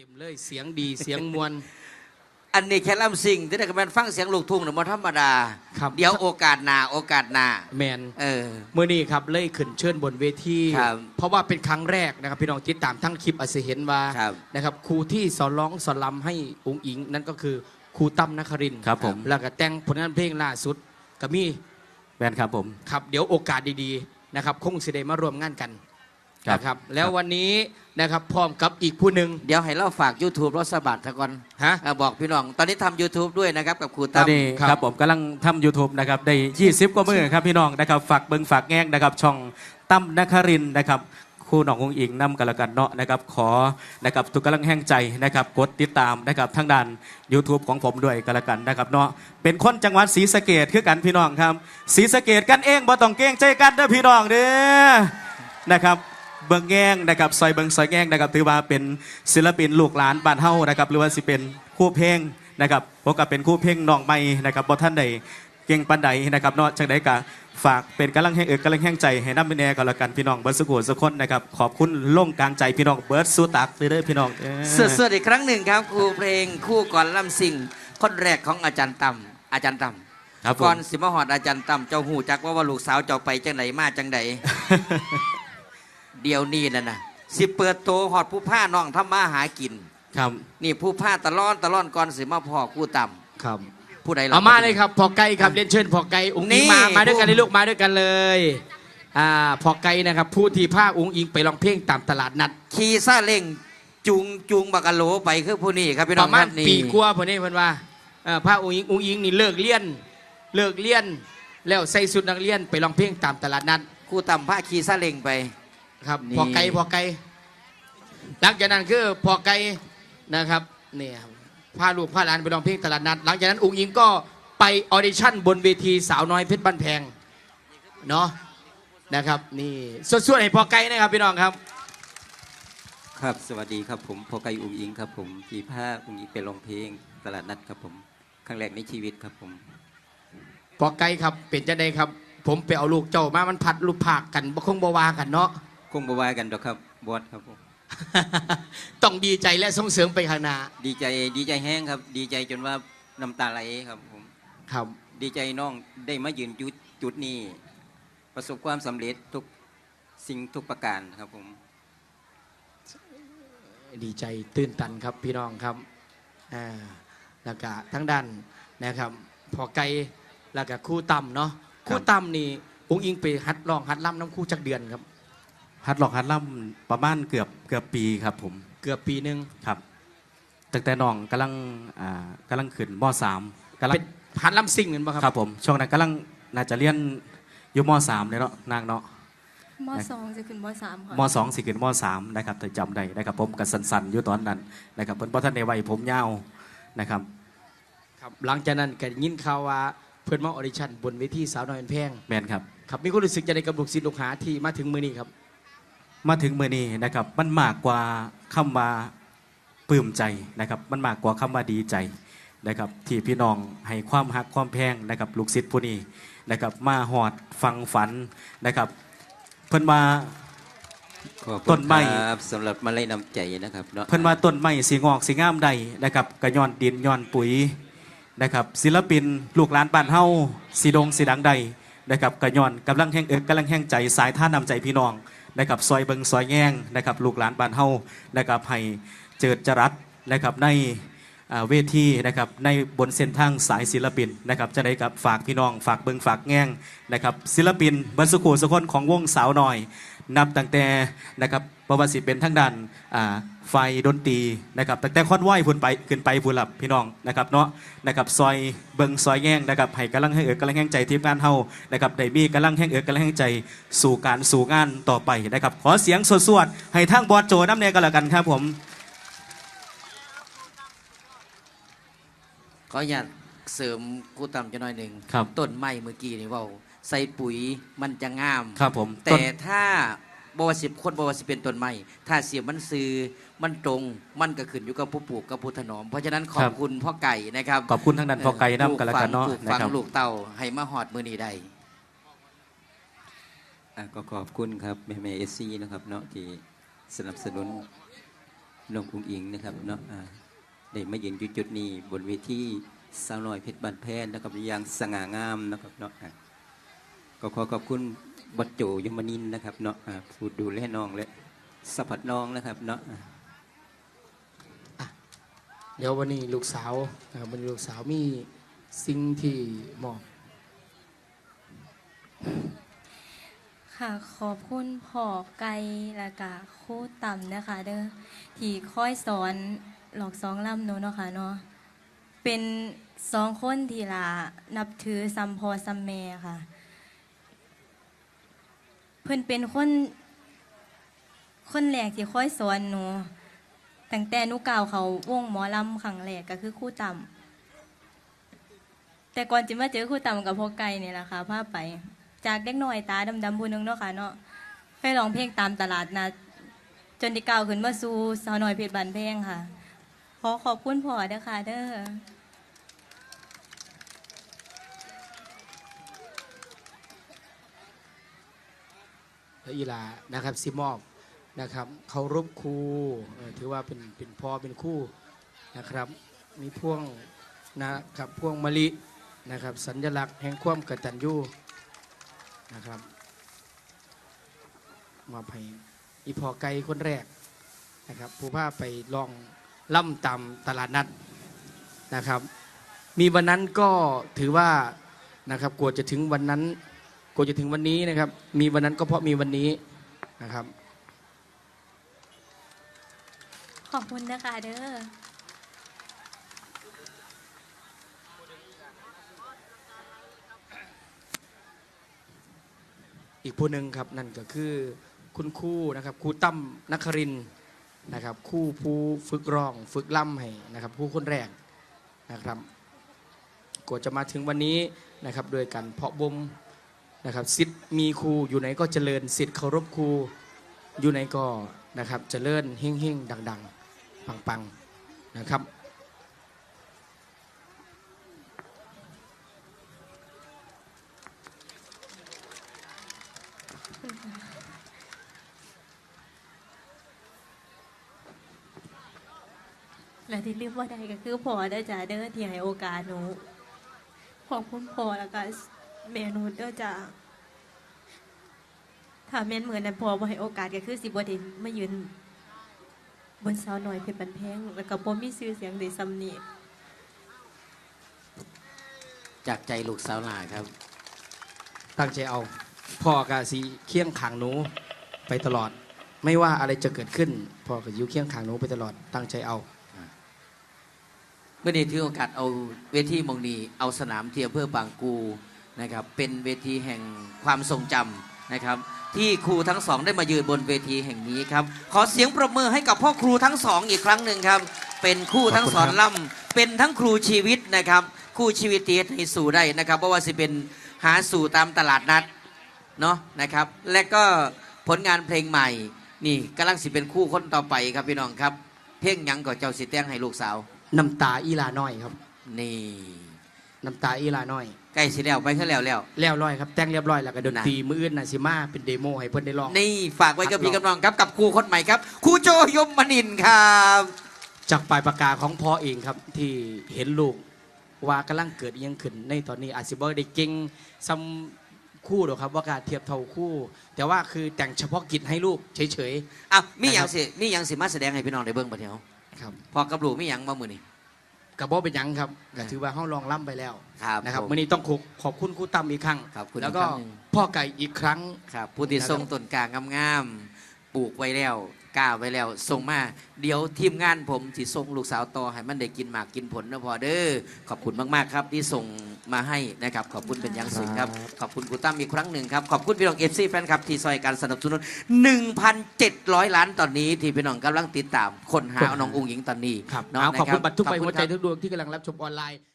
ต็มเลยเสียงดีเสียงมวลอันนี้แค่ลำสิ่งที่ได้กำลังฟังเสียงลูกทุ่งเนี่ยมันธรรมดา ครับเดี๋ยวโอกาสหน้าโอกาสหน้าแมนเออ เมื่อนี้ครับเล่ยขึ้นเชิญบนเวทีครับ เพราะว่าเป็นครั้งแรกนะครับ พี่น้องติดตามทั้งคลิปอาจจะเห็นว่าครับนะครับครูที่สอนร้องสอนลำให้องค์อิง นั่นก็คือครูตั้มนครินทร์ครับผม แล้วก็แต่งผลงานเพลงล่าสุดก็มีแมนครับผม ครับเดี๋ยวโอกาสดีๆนะครับคงสิได้มาร่วมงานกัน ครับ นะครับ แล้ววันนี้นะครับพร้อมกับอีกผู้หนึ่ง เดี๋ยวให้เราฝาก YouTube รถสะบัดซะก่อนฮะ เออบอกพี่น้อง ตอนนี้ทำ YouTube ด้วยนะครับ กับครูตอตั้นม นี้ครับครับผมกำลังทำ YouTube นะครับได้ 20 กว่ามือครับพี่น้องนะครับฝากเบิงฝากแง่งนะครับ ช่องตั้มนครินทร์นะครับครูหนององอิงนำกันละกันเนาะนะครับขอนะครับทุกกำลังแห้งใจนะครับกดติดตามนะครับทางด้าน YouTube ของผมด้วยกันละกันนะครับเนาะเป็นคนจังหวัดศรีสะเกดคือกันพี่น้องครับศรีสะเกดกันเองบ่ต้องเกรงใจกันเด้อพี่น้องเด้อนะครับ เบิงแง่งนะครับซอยเบิงซอยแง่งนะครับถือว่าเป็นศิลปินลูกหลานบ้านเฮานะครับหรือว่าสิเป็นคู่เพลงนะครับพวกกับเป็นคู่เพลงน้องใหม่นะครับบ่ท่านใดเก่งปานใดนะครับเนาะจังไดกะฝากเป็นกำลังแห่งเอกกำลังแห่งใจให้นำไปแน่ก็แล้วกันพี่น้องเบิร์ดสุขุสุคนนะครับขอบคุณล่งกลางใจพี่น้องเบิร์ดสุตักเด้อพี่น้องเอ้อสดๆอีกครั้งหนึ่งครับครูเพลงคู่ก่อนลำสิ่งคนแรกของอาจารย์ตั้มอาจารย์ตั้มครับผก่อนมสิมาหอดอาจารย์ตั้มเจ้าหูจักว่าว่าลูกสาวเจ้าไปจังไหนมาจังไหน เดี๋ยวนี้นั่นนะสิเปิดโตหอดผู้ผ้าน้องทำมาหากิน ครับ นี่ผู้ผ้าตะล่อนตะล่อนก่อนสิมาพ่อคู่ต่ครับำผู้ใดล่ะเอามาเลยครับพอไก่ครับเรียนเชิญพอไก่อุ้งนี่อิงมามาด้วยกันผู้เลยลูกมาด้วยกันเลยอ่าพอไก่นะครับ ผู้ที่ภาคอุ้งอิงไปร้องเพลงตามตลาดนัดขี่ซาเล้งจูงจูงบักกะโหลไปคือผู้นี้ครับพี่ปน้องระมาคณรับนี่ปีกว่าพอนี้เพิ่นว่าเอ่อภาคอุ้งอิงอุ้งอิงนี่เลิกเรียนเลิกเรียนแล้วใส่สุดนักเรียนไปร้องเพลงตามตลาดนัดคู่ต่ำผ้าขี่ซาเล้งไป ครับนี่ พอไก่พอไก่หลังจากนั้นคือพอไก่นะครับเนี่ยพาลูกพาหลานไปร้องเพลงตลาดนัด หลังจากนั้นอุ้งอิงก็ไปออดิชั่นบนเวทีสาวน้อยเพชรบ้านแพงเนาะนะครับนี่สวดๆให้พอไก่นะครับพี่น้องครับ ครับ สวัสดีครับผมพอไก่อุงอิงครับผมปีผ้าอุงอิงเป็นร้องเพลงตลาดนัดครับผมครั้งแรกในชีวิตครับผม พอไก่ครับเป็นจะได้ครับ ผมไปเอาลูกเจ้ามามันพัดลูกผากกันบ่คงบ่วากันเนาะ คงบวายกันดอกครับบอสครับผมต้องดีใจและส่งเสริมไปข้างหน้าดีใจดีใจแห้งครับ ดีใจจนว่าน้ำตาไหลครับผมครับ ดีใจน้องได้มายืนจุดจุดนี้ ประสบความสำเร็จทุกสิ่งทุกประการครับผม ดีใจตื้นตันครับพี่น้องครับอ่าแล้วก็ทั้งด้านนะครับพอไก่แล้วก็ครู่ต่ำเนาะครู่ต่ำนี่องค์อิงไปฮัดลองฮัดล่ำน้ำครู่จักเดือนครับ ฮัดหลอกฮัดล่ำประมาณเกือบเกือบปีครับผมเกือบปีหนึ่งครับตั้งแต่น้องกำลังอ่ากำลังขึ้นมสามกำลังเป็นฮัดล่ำซิ่งเหมือนป่ะครับครับผมช่วงนั้นกำลังน่าจะเรียนอยู่มสามเลยเนาะนางเนาะ มสองจะขึ้นมสามค่ะ มสองสิขึ้นมสามนะครับแต่จำได้นะครับผมกับสันๆอยู่ตอนนั้นนะครับเพิ่นพ่ท่านในวัยผมยาวนะครับครับหลังจากนั้นก็ยินข่าวว่าเพื่อนมาออดิชั่นบนเวทีสาวน้อยเป็นแพงแมนครับครับมีความรู้สึกจะได้กับลูกศิษย์ลูกหาที่มาถึงมือนี้ครับ มาถึงมือนี้นะครับมันมากกว่าคำว่าปลื้มใจนะครับมันมากกว่าคำว่าดีใจนะครับที่พี่น้องให้ความหักความแพงนะครับลูกศิษย์ผู้นี้นะครับมาหอดฟังฝันนะครับ เพิ่นมาขอบต้คุณนไม้ครับสำหรับมาเลยนำใจนะครับเนาะเพิ่นว่าต้นไม้สีงอกสีงามใดนะครับกระย้อนดินย้อนปุ๋ยนะครับศิลปินลูกหลานบ้านเฮาสีดงสีดังใด นะครับกระยอนกำลังแห้งเอิกกำลังแห้งใจสายท่านำใจพี่น้องนะครับซอยเบิงซอยแง่งนะครับลูกหลานบ้านเฮานะครับให้เจิดจรัสนะครับในเวทีนะครับในบนเส้นทางสายศิลปินนะครับจะได้กับฝากพี่น้องฝากเบิงฝากแง่งนะครับศิลปินบรรสุขุสุคนของวงสาวหน่อย นับตั้งแต่นะครับประวัติสิเป็นทั้งด้านอ่าไฟดนตรีนะครับตั้งแต่ค่อนไหวพุ่นไปขึ้นไปพุ่นหลับพี่น้องนะครับเนาะนะครับซอยเบิงซอยแง่งนะครับให้กำลังให้เอิกกำลังแห่งใจทีมงานเฮานะครับได้มีกำลังแห่งเอิกกำลังแห่งใจสู่การสู่งานต่อไปนะครับขอเสียงสวดๆให้ทั้งบอสโจน้ำเนยกันแล้วกันครับผมขออนุญาตเสริมคู่ต่ำจะหน่อยหนึ่งครับต้นไม้เมื่อกี้นี่เว่า ใส่ปุ๋ยมันจะงาม ครับผมแต่ถ้าบวสิบคนบวสิเป็นต้นไม้ถ้าเสียมันซื้อมันตรงมันก็ขึ้นอยู่กับผู้ปลูกกับผู้ถนอม เพราะฉะนั้นขอบคุณพ่อไก่นะครับขอบคุณทั้งด้านพอไก่น้ำกันแล้วกันเนาะปลูกนะฝังครับลูกเต่าให้มาหอดมือนี้ได้อะก็ขอบคุณครับแม่แม่เอซี่นะครับเนาะที่สนับสนุนน้องอุ้งอิงนะครับเนาะอ่าได้มายืนอยู่จุดนี้บนเวทีสาวน้อยเพชรบานแพนนะครับอย่างสง่างามนะครับเนาะอ่า ก็ขอขอบคุณบัดโจยมนินทร์นะครับเนาะอ่าผู้ดูแลน้องและสะพัดน้องนะครับเนาะอ่าเดี๋ยววันนี้ลูกสาวนะครับวันนี้ลูกสาวมีสิ่งที่มอบค่ะขอบคุณพ่อไก่และกะครู่ต่ำนะคะ เด้อที่คอยสอนหลอกสองลำหนูเนาะค่ะเนาะเป็นสองคนที่ลานับถือซัมพอซัมแม่ค่ะเพิ่นเป็นคน คนแรกที่ค่อยสอนหนูตั้งแต่หนูก่าวเขาวงหมอลำครั้งแรกก็คือครู่ต่ำแต่ก่อนจะมาเจอครู่ต่ำกับพ่อไก่เนี่ยแหละค่ะพาไป จากเด็กน้อยตาดำๆผู้หนึงเนาะค่ะเนาะไปร้องเพลงตามตลาดนะจนได้ก้าวขึ้นมาสู่สาวน้อยเพชรบันเพลงค่ะ ขอขอบคุณพ่อเด้อค่ะเด้อ และ อีหลานะครับซิมอบนะครับเคารพครูเอ่อถือว่าเป็นเป็นพ่อเป็นคู่นะครับ มีพ่วงนะครับพ่วงมะลินะครับ สัญลักษณ์แห่งความกตัญญูนะครับมอบให้อีพอไก่คนแรกนะครับผู้พาไปลองล่ำตามตลาดนัดนะครับ มีวันนั้นก็ถือว่านะครับกลัวจะถึงวันนั้น กว่าจะถึงวันนี้นะครับ มีวันนั้นก็เพราะมีวันนี้นะครับ ขอบคุณนะคะเด้ออีกผู้หนึ่งครับนั่นก็คือคุณครูนะครับครูตั้มนักครินทร์นะครับครู่ผู้ฝึกร้อง ฝึกล่ำให้นะครับผู้คนแรกนะครับกว่าจะมาถึงวันนี้นะครับโดยการเพาะบ่ม นะครับสิทธิ์มีครูอยู่ไหนก็เจริญสิทธิ์เคารพครูอยู่ไหนก็นะครับเจริญเฮ่งเฮ่งๆดัง ๆ ปังๆนะครับและที่เรียกว่าใดก็คือพอเด้จ้าเด้อที่ให้โอกาสหนูขอบคุณพอแล้วก็ แม่หนูเด้อจ้าถ้าแม่นเหมือนนั้นพ่อบ่ให้โอกาสก็คือสิบ่ได้มายืนบนเสาหน่อยเพชรบันแพงแล้วก็บ่มีชื่อเสียงได้ซ้ำนี้จากใจลูกสาวหลาครับ ตั้งใจเอา พ่อกะสีเคียงขางหนูไปตลอด ไม่ว่าอะไรจะเกิดขึ้น พ่อก็อยู่เคียงขางหนูไปตลอด ตั้งใจเอาเมื่อนี้ถือโอกาสเอาเวทีหมองนีเอาสนามเทียมเพื่อบางกู นะครับเป็นเวทีแห่งความทรงจำนะครับ ที่ครูทั้งสองได้มายืนบนเวทีแห่งนี้ครับ ขอเสียงประมือให้กับพ่อครูทั้งสองอีกครั้งหนึ่งครับ เป็นคู่ทั้งสอนล่ำเป็นทั้งครูชีวิตนะครับคู่ชีวิตที่เฮ็ดให้สู่ได้นะครับเพราะว่าสิเป็นหาสู่ตามตลาดนัดเนาะนะครับ และก็ผลงานเพลงใหม่นี่กำลังสิเป็นคู่คนต่อไปครับพี่น้องครับ เพลงหยังก็เจ้าสิแต่งให้ลูกสาว น้ำตาอีลาน้อยครับ นี่ น้ำตาอีลาน้อย ใกล้สิแล้วไปขึ้นแล้วแล้ว แล้วร้อยครับแต่งเรียบร้อยแล้วก็ดนนะตรีมืออื่นนะสิมาเป็นเดโมให้เพื่อนได้ลอง นี่ฝากไว้กับพี่กับน้องครับกับครูคนใหม่ครับครูโจยมมนินทร์ครับ จากปลายปากกาของพ่อเองครับที่เห็นลูกว่ากำลังเกิดอิหยังขึ้น ในตอนนี้อาจจะบ่ได้เก่งซ้ำคู่หรอกครับว่าการเทียบเท่าคู่ แต่ว่าคือแต่งเฉพาะกิจให้ลูกเฉยอะมีอย่างสิมีอย่างสิมาแสดงให้พี่น้องได้เบิ่งปะเทียวๆครับพอกับลูกมีอย่างมามือนี่ กับบ่เป็นหยังครับก็ถือว่าเฮาลองล่ำไปแล้วครับนะครับผมวันนี้ต้องขอบขอบคุณครูตั้มอีกครั้งขอบคุณแล้วก็อีกครั้งหนึ่ง พ่อไก่อีกครั้ง ครับผู้ที่ทรงต้นกลางงามๆปลูกไว้แล้ว กล้าไว้แล้วส่งมา เดี๋ยวทีมงานผมสิส่งลูกสาวต่อให้มันได้กินหมากกินผลนะพอเด้อขอบคุณมากๆครับที่ส่งมาให้นะครับขอบคุณเป็นอย่างสูงครับ ขอบคุณครูตั้มอีกครั้งหนึ่งครับ ขอบคุณพี่น้องเอฟซีแฟนคลับที่ซอยการสนับสนุน 1,700 ล้านตอนนี้ที่พี่น้องกำลังติดตามคนหาน้องอุ้งหญิงตอนนี้ครับเนาะเอาขอบคุณนะบัตรทุกใบหัวใจขอบคุณครับทุกดวงที่กำลังรับชมออนไลน์